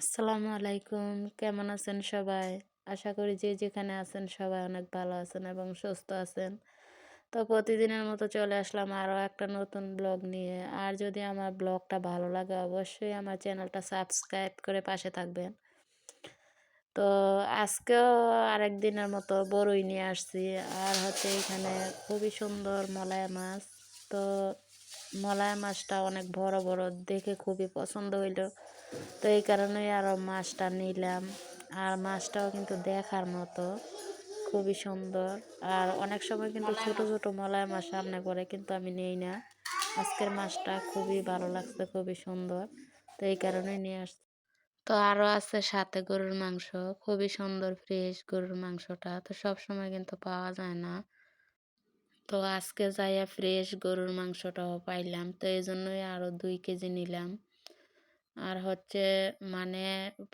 আসসালামু আলাইকুম। কেমন আছেন সবাই? আশা করি যে যেখানে আছেন সবাই অনেক ভালো আছেন এবং সুস্থ আছেন। তো প্রতিদিনের মতো চলে আসলাম আরও একটা নতুন ব্লগ নিয়ে। আর যদি আমার ব্লগটা ভালো লাগে অবশ্যই আমার চ্যানেলটা সাবস্ক্রাইব করে পাশে থাকবেন। তো আজকেও আরেক দিনের মতো বড়ই নিয়ে আসছি। আর হচ্ছে এখানে খুবই সুন্দর মলায়া মাছ। তো মলায়া মাছটা অনেক বড় বড়, দেখে খুবই পছন্দ হইল। তো এই কারণেই আরও মাছটা নিলাম। আর মাছটাও কিন্তু দেখার মতো, খুবই সুন্দর। আর অনেক সময় কিন্তু ছোট ছোট মলায় মাছ সামনে করে কিন্তু আমি নেই না। আজকের মাছটা খুবই ভালো লাগছে, খুবই সুন্দর। তো এই কারণে নিয়ে আসছি। তো আরও আছে সাথে গরুর মাংস, খুবই সুন্দর ফ্রেশ গরুর মাংসটা। তো সব সময় কিন্তু পাওয়া যায় না। তো আজকে যাইয়া ফ্রেশ গরুর মাংসটাও পাইলাম। তো এই জন্যই আরও দুই কেজি নিলাম। আর হচ্ছে মানে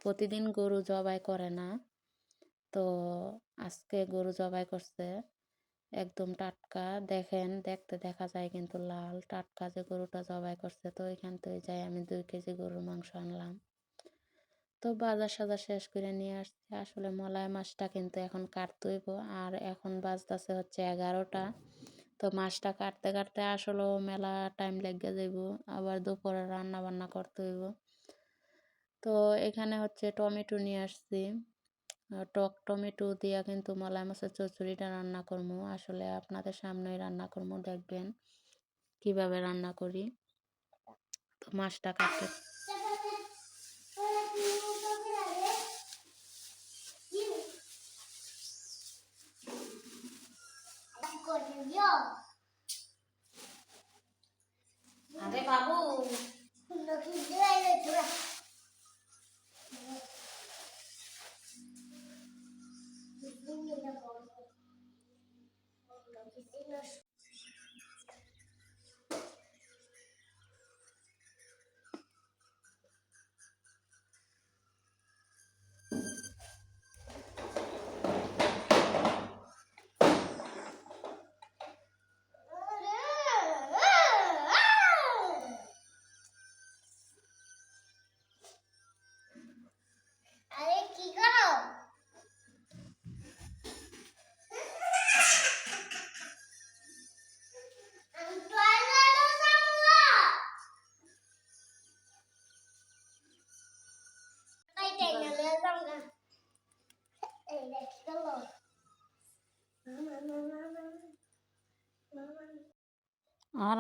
প্রতিদিন গরু জবাই করে না। তো আজকে গরু জবাই করছে, একদম টাটকা। দেখেন, দেখতে দেখা যায় কিন্তু লাল, টাটকা যে গরুটা জবাই করছে, তো এখান থেকে যাই আমি দুই কেজি গরুর মাংস আনলাম। তো বাজার সাজার শেষ করে নিয়ে আসছি। আসলে মলায় মাছটা কিন্তু এখন কাটতে হইব আর এখন বাজতেছে হচ্ছে এগারোটা। তো মাছটা কাটতে কাটতে আসলেও মেলা টাইম লেগে যাইব। আবার দুপুরে রান্না বান্না করতে হইব তো এখানে হচ্ছে টমেটো নিয়ে আসছি। টক টমেটো দিয়া কিন্তু মলাই মাছের চচ্চড়িটা রান্না করব। আসলে আপনাদের সামনেই রান্না করব, দেখবেন কীভাবে রান্না করি। তো মাছটা কাটতে আরে বাবু। Yes.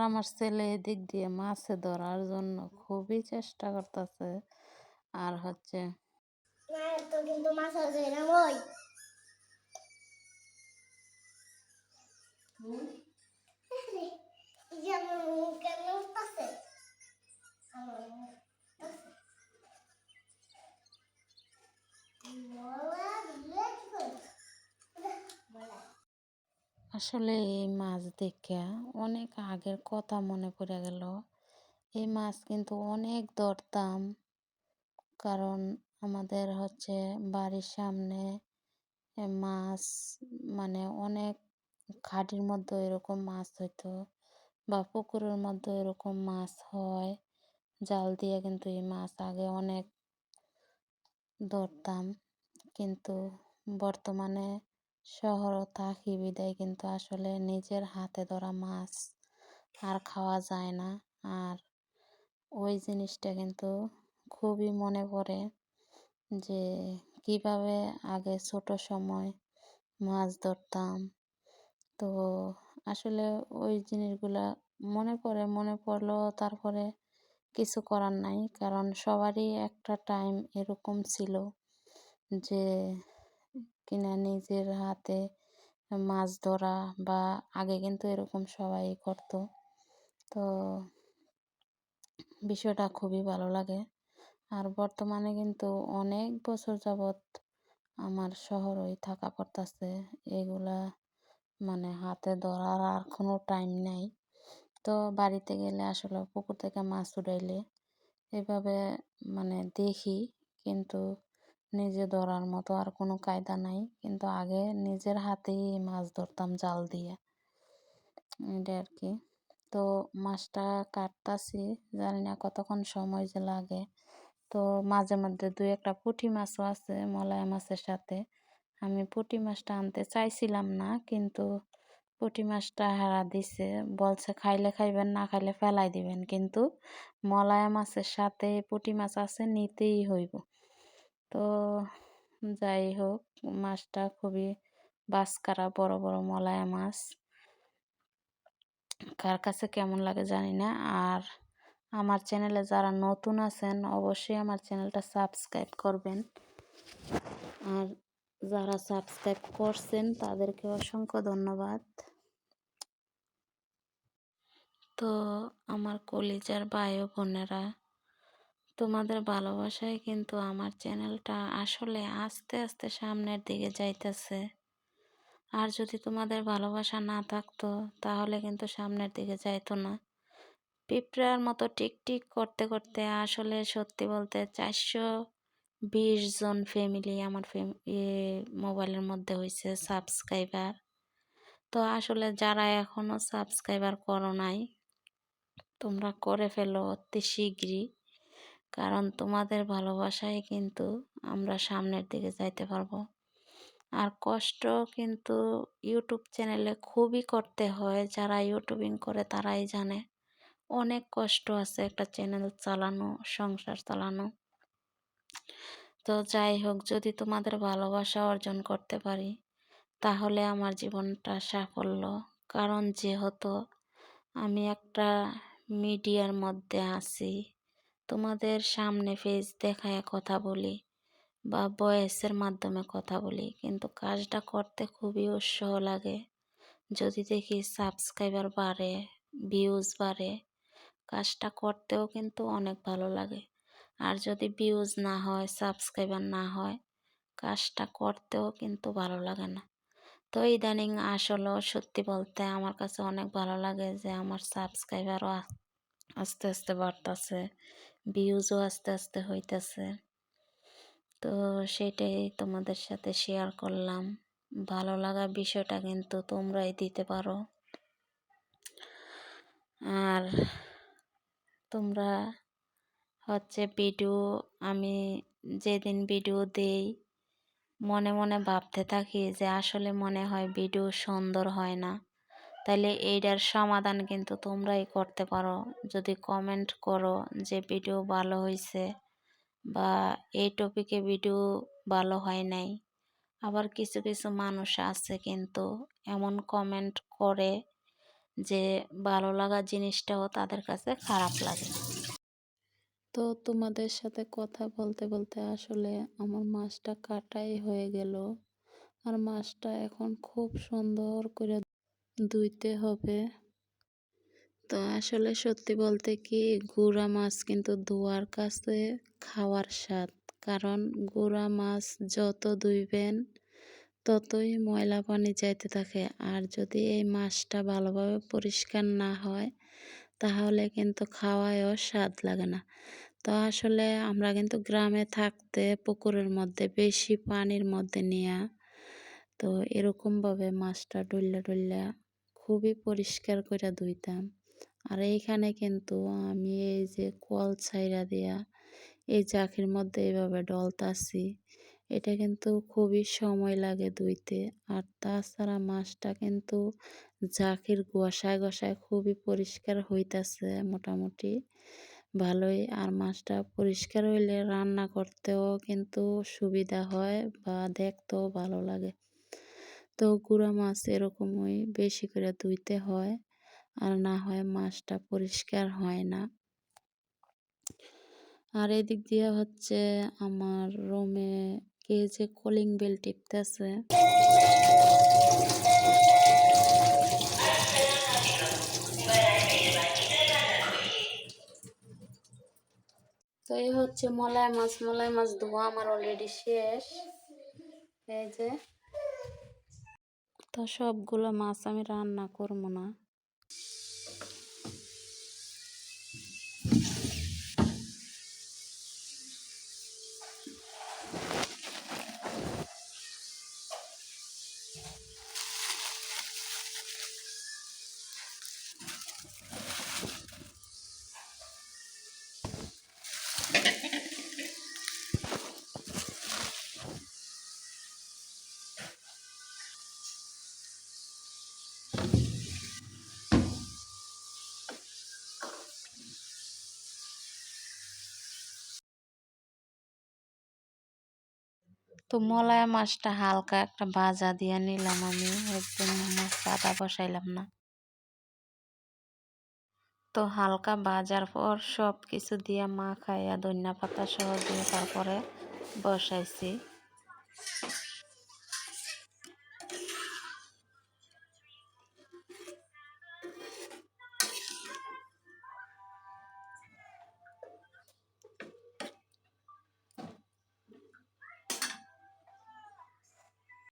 আমার ছেলে এদিক দিয়ে মাছে ধরার জন্য খুবই চেষ্টা করতেছে। আর হচ্ছে তো কিন্তু মাছ আসলে এই মাছ দেখে অনেক আগের কথা মনে পড়ে গেল। এই মাছ কিন্তু অনেক দরদাম। কারণ আমাদের হচ্ছে বাড়ির সামনে মাছ মানে অনেক খাটির মধ্যে এরকম মাছ হইতো বা পুকুরের মধ্যে এরকম মাছ হয়। জাল দিয়ে কিন্তু এই মাছ আগে অনেক ধরতাম কিন্তু বর্তমানে শহরও থাকি বিদায় কিন্তু আসলে নিজের হাতে ধরা মাছ। আর খাওয়া যায় না। আর ওই জিনিসটা কিন্তু খুবই মনে পড়ে যে কীভাবে আগে ছোট সময় মাছ ধরতাম। তো আসলে ওই জিনিসগুলা মনে পড়ে, মনে পড়লেও তারপরে কিছু করার নাই। কারণ সবারই একটা টাইম এরকম ছিল যে কিনা নিজের হাতে মাছ ধরা বা আগে কিন্তু এরকম সবাই করতো। তো বিষয়টা খুবই ভালো লাগে। আর বর্তমানে কিন্তু অনেক বছর যাবৎ আমার শহরই থাকা পড়তাছে। এগুলা মানে হাতে ধরার আর কোনো টাইম নেই। তো বাড়িতে গেলে আসলে পুকুর থেকে মাছ উঠাইলে এভাবে মানে দেখি, কিন্তু নিজে ধরার মতো আর কোনো কায়দা নাই। কিন্তু আগে নিজের হাতেই মাছ ধরতাম জাল দিয়ে। এটা আর কি। তো মাছটা কাটতাছি, জানি না কতক্ষণ সময় যে লাগে। তো মাঝে মধ্যে দুই একটা পুঁটি মাছও আছে মলায়া মাছের সাথে। আমি পুঁটি মাছটা আনতে চাইছিলাম না, কিন্তু পুঁটি মাছটা হারা দিছে। বলছে খাইলে খাইবেন, না খাইলে ফেলাই দিবেন। কিন্তু মলায়া মাছের সাথে পুঁটি মাছ আছে, নিতেই হইব। তো যাই হোক, মাছটা খুবই বাসকারা বড় বড় মলায়া মাছ। কার কাছে কেমন লাগে জানি না। আর আমার চ্যানেলে যারা নতুন আছেন, অবশ্যই আমার চ্যানেলটা সাবস্ক্রাইব করবেন। আর যারা সাবস্ক্রাইব করছেন, তাদেরকে অসংখ্য ধন্যবাদ। তো আমার কলিজার ভাই বোনেরা তোমাদের ভালোবাসায় কিন্তু আমার চ্যানেলটা আসলে আস্তে আস্তে সামনের দিকে যাইতেছে। আর যদি তোমাদের ভালোবাসা না থাকতো, তাহলে কিন্তু সামনের দিকে যাইতো না। পিঁপড়ার মতো টিকটিক করতে করতে আসলে সত্যি বলতে চারশো বিশ জন ফ্যামিলি আমার মোবাইলের মধ্যে হয়েছে সাবস্ক্রাইবার তো আসলে যারা এখনও সাবস্ক্রাইবার করো নাই, তোমরা করে ফেলো অতি শীঘ্রই কারণ তোমাদের ভালোবাসায় কিন্তু আমরা সামনের দিকে যাইতে পারব। আর কষ্ট কিন্তু ইউটিউব চ্যানেলে খুবই করতে হয়, যারা ইউটিউবিং করে তারাই জানে। অনেক কষ্ট আছে একটা চ্যানেল চালানো, সংসার চালানো। তো যাই হোক, যদি তোমাদের ভালোবাসা অর্জন করতে পারি, তাহলে আমার জীবনটা সাফল্য। কারণ যেহেতু আমি একটা মিডিয়ার মধ্যে আছি তোমাদের সামনে ফেস দেখায় কথা বলি বা ভয়েসের মাধ্যমে কথা বলি। কিন্তু কাজটা করতে খুবই উৎসাহ লাগে। যদি দেখি সাবস্ক্রাইবার বাড়ে ভিউজ বাড়ে, কাজটা করতেও কিন্তু অনেক ভালো লাগে। আর যদি ভিউজ না হয় সাবস্ক্রাইবার না হয়, কাজটা করতেও কিন্তু ভালো লাগে না। তো ইদানিং আসলেও সত্যি বলতে আমার কাছে অনেক ভালো লাগে যে আমার সাবস্ক্রাইবারও আস্তে আস্তে বাড়তেছে। ভিউজও আস্তে আস্তে হইতেছে। তো সেটাই তোমাদের সাথে শেয়ার করলাম। ভালো লাগা বিষয়টা কিন্তু তোমরাই দিতে পারো। আর তোমরা হচ্ছে ভিডিও আমি যেদিন ভিডিও দেই, মনে মনে ভাবতে থাকি যে আসলে মনে হয় ভিডিও সুন্দর হয় না। তাহলে এইটার সমাধান কিন্তু তোমরাই করতে পারো। যদি কমেন্ট করো যে ভিডিও ভালো হয়েছে বা এই টপিকে ভিডিও ভালো হয় নাই, আবার কিছু কিছু মানুষ আছে কিন্তু এমন কমেন্ট করে যে ভালো লাগা জিনিসটাও তাদের কাছে খারাপ লাগে। তো তোমাদের সাথে কথা বলতে বলতে আসলে আমার মাছটা কাটাই হয়ে গেল। আর মাছটা এখন খুব সুন্দর করে ধুইতে হবে। তো আসলে সত্যি বলতে কি, গুড়া মাছ কিন্তু ধোয়ার কাছে খাওয়ার স্বাদ। কারণ গুড়া মাছ যত ধুইবেন, ততই ময়লা পানি যাইতে থাকে। আর যদি এই মাছটা ভালোভাবে পরিষ্কার না হয়, তাহলে কিন্তু খাওয়ায়ও স্বাদ লাগে না। তো আসলে আমরা কিন্তু গ্রামে থাকতে পুকুরের মধ্যে, বেশি পানির মধ্যে নিয়ে, তো এরকমভাবে মাছটা ডুল্লা ডুল্লা খুবই পরিষ্কার করে ধুইতাম। আর এইখানে কিন্তু আমি এই যে কল ছাইরা দিয়া এই জাকির মধ্যে এইভাবে ডলতাছি, এটা কিন্তু খুবই সময় লাগে ধুইতে। আর তাছাড়া মাছটা কিন্তু জাকির গোসায় গোসায় খুবই পরিষ্কার হইতাছে মোটামুটি, ভালোই। আর মাছটা পরিষ্কার হইলে রান্না করতেও কিন্তু সুবিধা হয় বা দেখতেও ভালো লাগে। তো গুঁড়া মাছ এরকমই বেশি করে ধুইতে হয়। আর না হয় মাছটা পরিষ্কার হয় না। আর এদিক দিয়ে হচ্ছে আমার রুমে কে যে কলিং বেল টিপতেছে। তো এই হচ্ছে মলাই মাছ মলাই মাছ ধোয়া আমার অলরেডি শেষ। এই যে তো সবগুলো মাছ আমি রান্না করব না। তো মলায়া মাছটা হালকা একটা ভাজা দিয়ে নিলাম আমি, একদম মশলাটা বসাইলাম না। তো হালকা ভাজার পর সব কিছু দিয়ে মা খাইয়া ধনিয়া পাতা সহ দিয়ে তারপরে বসাইছি।